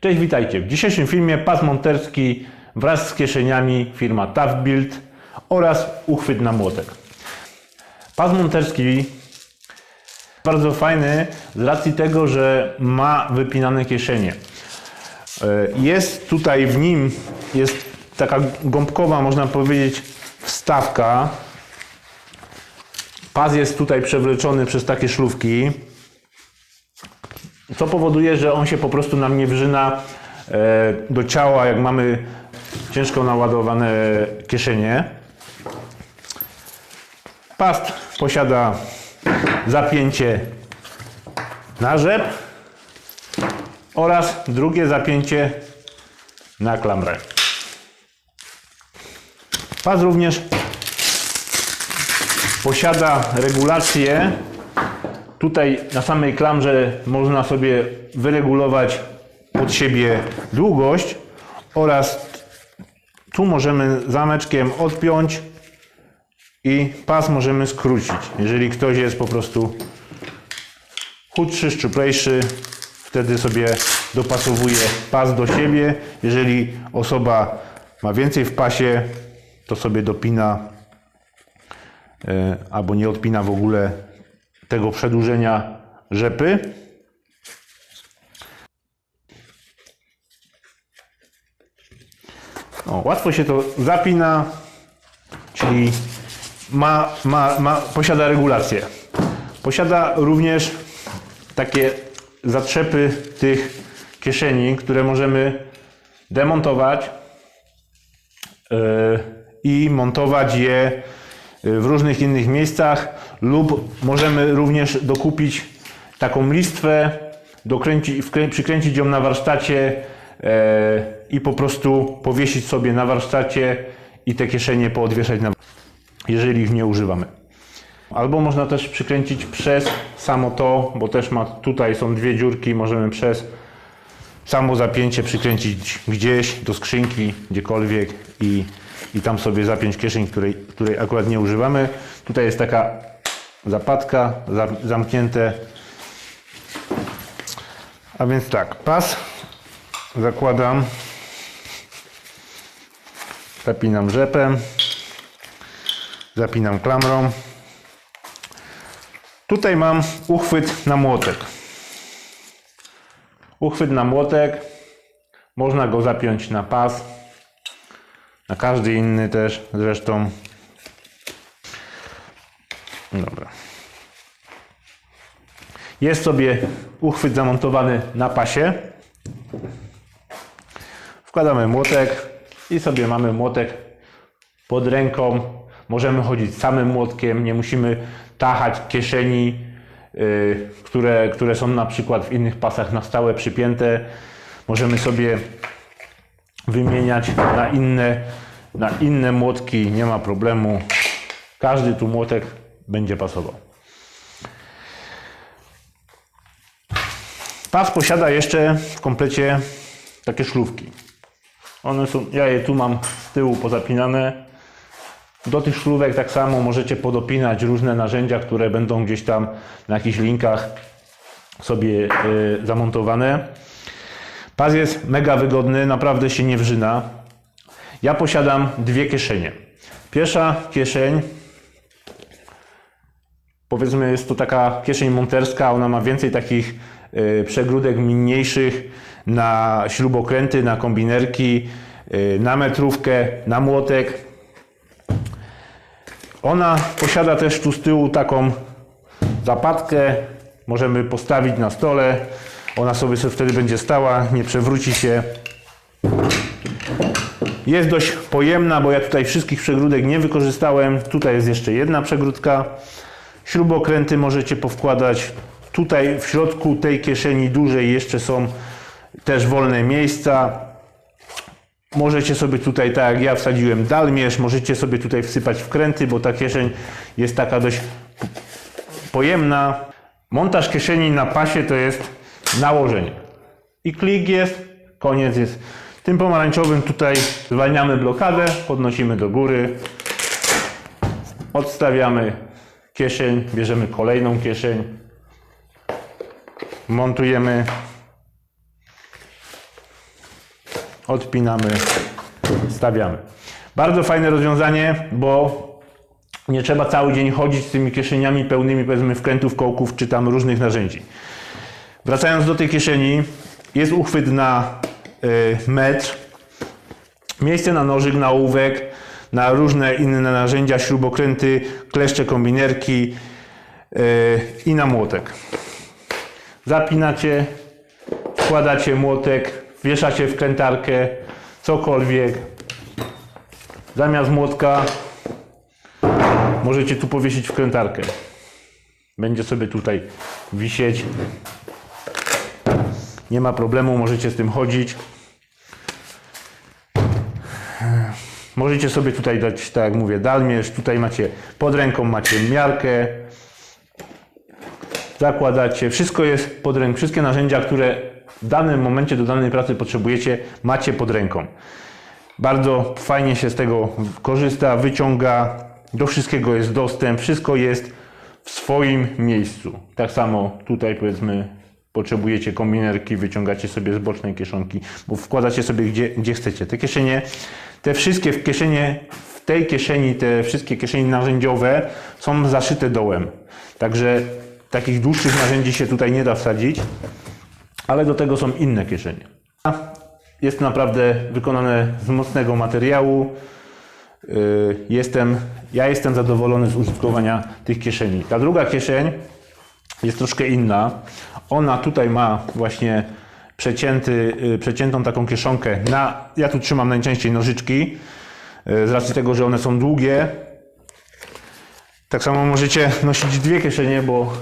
Cześć, witajcie. W dzisiejszym filmie pas monterski wraz z kieszeniami firma Tough oraz uchwyt na młotek. Pas monterski bardzo fajny z racji tego, że ma wypinane kieszenie. E, Jest tutaj w nim jest taka gąbkowa, można powiedzieć, wstawka. Pas jest tutaj przewleczony przez takie szlówki. Co powoduje, że on się po prostu nam nie wrzyna e, do ciała, jak mamy ciężko naładowane kieszenie. Past posiada zapięcie na rzep oraz drugie zapięcie na klamrę. Pas również posiada regulację Tutaj na samej klamrze można sobie wyregulować pod siebie długość oraz tu możemy zameczkiem odpiąć i pas możemy skrócić. Jeżeli ktoś jest po prostu chudszy, szczuplejszy, wtedy sobie dopasowuje pas do siebie. Jeżeli osoba ma więcej w pasie, to sobie dopina albo nie odpina w ogóle tego przedłużenia rzepy. O, łatwo się to zapina, czyli ma, ma, ma, posiada regulację. Posiada również takie zatrzepy tych kieszeni, które możemy demontować yy, i montować je w różnych innych miejscach lub możemy również dokupić taką listwę, dokręcić, przykręcić ją na warsztacie e, i po prostu powiesić sobie na warsztacie i te kieszenie poodwieszać na jeżeli ich nie używamy. Albo można też przykręcić przez samo to, bo też ma tutaj są dwie dziurki, możemy przez samo zapięcie przykręcić gdzieś do skrzynki, gdziekolwiek i, i tam sobie zapiąć kieszeń, której, której akurat nie używamy. Tutaj jest taka zapadka, za, zamknięte. A więc tak, pas zakładam, zapinam rzepem, zapinam klamrą. Tutaj mam uchwyt na młotek. Uchwyt na młotek. Można go zapiąć na pas. Na każdy inny też zresztą. Dobra. Jest sobie uchwyt zamontowany na pasie. Wkładamy młotek i sobie mamy młotek pod ręką. Możemy chodzić samym młotkiem, nie musimy tachać kieszeni, yy, które, które są na przykład w innych pasach na stałe przypięte. Możemy sobie wymieniać na inne, na inne młotki, nie ma problemu. Każdy tu młotek będzie pasował. Pas posiada jeszcze w komplecie takie szlówki. One są, ja je tu mam z tyłu pozapinane. Do tych szlówek tak samo możecie podopinać różne narzędzia, które będą gdzieś tam na jakichś linkach sobie y, zamontowane. Pas jest mega wygodny, naprawdę się nie wrzyna. Ja posiadam dwie kieszenie. Pierwsza kieszeń, powiedzmy jest to taka kieszeń monterska, ona ma więcej takich y, przegródek mniejszych na śrubokręty, na kombinerki, y, na metrówkę, na młotek. Ona posiada też tu z tyłu taką zapadkę, możemy postawić na stole. Ona sobie, sobie wtedy będzie stała, nie przewróci się. Jest dość pojemna, bo ja tutaj wszystkich przegródek nie wykorzystałem. Tutaj jest jeszcze jedna przegródka. Śrubokręty możecie powkładać. Tutaj w środku tej kieszeni dużej jeszcze są też wolne miejsca. Możecie sobie tutaj, tak jak ja wsadziłem dalmierz, możecie sobie tutaj wsypać wkręty, bo ta kieszeń jest taka dość pojemna. Montaż kieszeni na pasie to jest nałożenie. I klik jest, koniec jest. Tym pomarańczowym tutaj zwalniamy blokadę, podnosimy do góry, odstawiamy kieszeń, bierzemy kolejną kieszeń, montujemy, odpinamy, stawiamy. Bardzo fajne rozwiązanie, bo nie trzeba cały dzień chodzić z tymi kieszeniami pełnymi powiedzmy wkrętów, kołków czy tam różnych narzędzi. Wracając do tej kieszeni, jest uchwyt na y, metr, miejsce na nożyk, na ołówek, na różne inne narzędzia, śrubokręty, kleszcze, kombinerki y, i na młotek. Zapinacie, wkładacie młotek, wieszacie wkrętarkę, cokolwiek. Zamiast młotka możecie tu powiesić wkrętarkę. Będzie sobie tutaj wisieć. Nie ma problemu, możecie z tym chodzić. Możecie sobie tutaj dać, tak jak mówię, dalmierz. Tutaj macie pod ręką macie miarkę. Zakładacie. Wszystko jest pod ręką. Wszystkie narzędzia, które w danym momencie do danej pracy potrzebujecie, macie pod ręką. Bardzo fajnie się z tego korzysta, wyciąga. Do wszystkiego jest dostęp. Wszystko jest w swoim miejscu. Tak samo tutaj powiedzmy potrzebujecie kombinerki, wyciągacie sobie z bocznej kieszonki, bo wkładacie sobie gdzie, gdzie chcecie. Te kieszenie, te wszystkie w kieszenie, w tej kieszeni, te wszystkie kieszenie narzędziowe są zaszyte dołem. Także takich dłuższych narzędzi się tutaj nie da wsadzić, ale do tego są inne kieszenie. Jest naprawdę wykonane z mocnego materiału. Yy, Jestem, ja jestem zadowolony z użytkowania tych kieszeni. Ta druga kieszeń jest troszkę inna. Ona tutaj ma właśnie przecięty, yy, przeciętą taką kieszonkę. Na, ja tu trzymam najczęściej nożyczki, yy, z racji tego, że one są długie. Tak samo możecie nosić dwie kieszenie, bo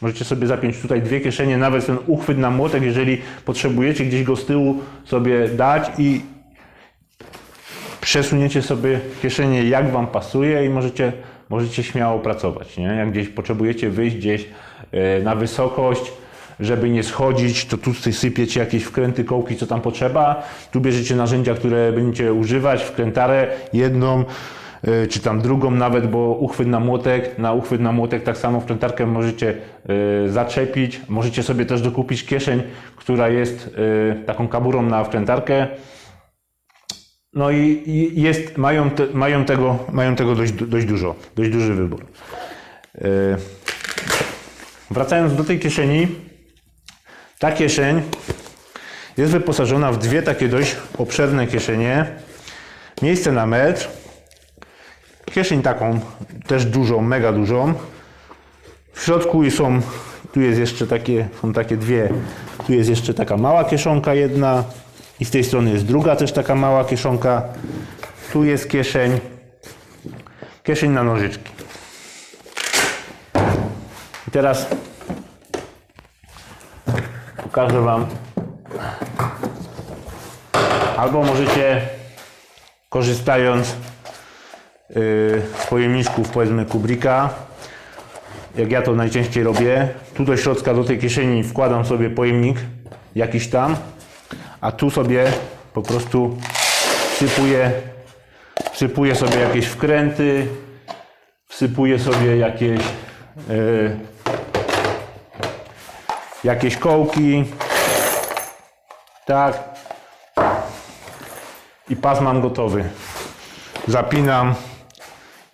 Możecie sobie zapiąć tutaj dwie kieszenie, nawet ten uchwyt na młotek, jeżeli potrzebujecie gdzieś go z tyłu sobie dać i przesuniecie sobie kieszenie jak Wam pasuje i możecie, możecie śmiało pracować. Nie? Jak gdzieś potrzebujecie wyjść gdzieś e, na wysokość, żeby nie schodzić, to tu sypiecie jakieś wkręty, kołki, co tam potrzeba. Tu bierzecie narzędzia, które będziecie używać, wkrętarę jedną, e, czy tam drugą nawet, bo uchwyt na młotek, na uchwyt na młotek tak samo wkrętarkę możecie e, zaczepić. Możecie sobie też dokupić kieszeń, która jest taką kaburą na wkrętarkę. No i jest, mają, te, mają tego, mają tego dość, dość dużo, dość duży wybór. Yy, Wracając do tej kieszeni, ta kieszeń jest wyposażona w dwie takie dość obszerne kieszenie. Miejsce na metr. Kieszeń taką też dużą, mega dużą. W środku są, tu jest jeszcze takie, są takie dwie, tu jest jeszcze taka mała kieszonka jedna i z tej strony jest druga też taka mała kieszonka. Tu jest kieszeń, kieszeń na nożyczki. I teraz pokażę Wam. Albo możecie korzystając yy, z pojemniczków powiedzmy Kubricka, jak ja to najczęściej robię, tu do środka do tej kieszeni wkładam sobie pojemnik jakiś tam, a tu sobie po prostu wsypuję, wsypuję sobie jakieś wkręty, wsypuję sobie jakieś yy, jakieś kołki. Tak. I pas mam gotowy. Zapinam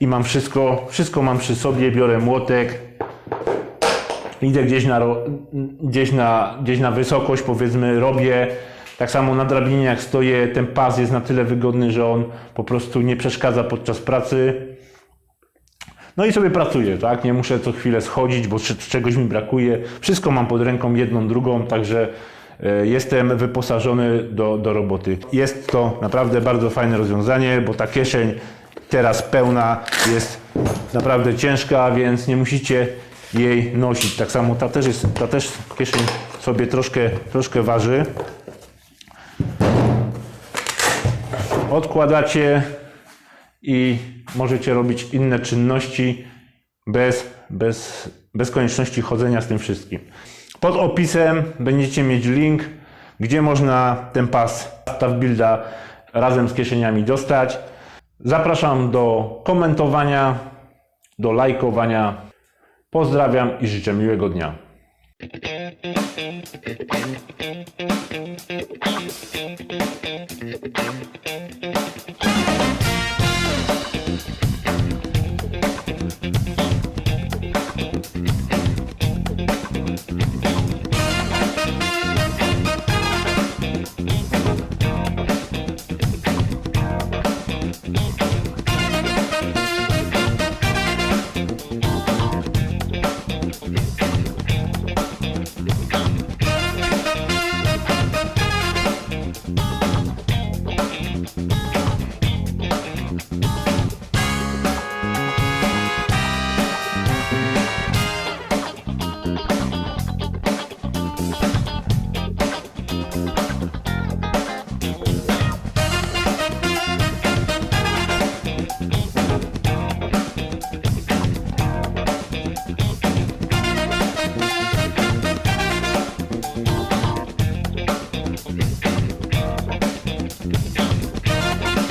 i mam wszystko, wszystko mam przy sobie, biorę młotek. Idę gdzieś na, gdzieś na, gdzieś na wysokość, powiedzmy, robię. Tak samo na drabinie jak stoję, ten pas jest na tyle wygodny, że on po prostu nie przeszkadza podczas pracy. No i sobie pracuję, tak? Nie muszę co chwilę schodzić, bo czegoś mi brakuje. Wszystko mam pod ręką, jedną, drugą, także e, jestem wyposażony do, do roboty. Jest to naprawdę bardzo fajne rozwiązanie, bo ta kieszeń teraz pełna jest naprawdę ciężka, więc nie musicie jej nosić. Tak samo ta też, jest, ta też kieszeń sobie troszkę, troszkę waży. Odkładacie i możecie robić inne czynności bez, bez, bez konieczności chodzenia z tym wszystkim. Pod opisem będziecie mieć link, gdzie można ten pas Staff Builda razem z kieszeniami dostać. Zapraszam do komentowania, do lajkowania. Pozdrawiam i życzę miłego dnia. Thank you.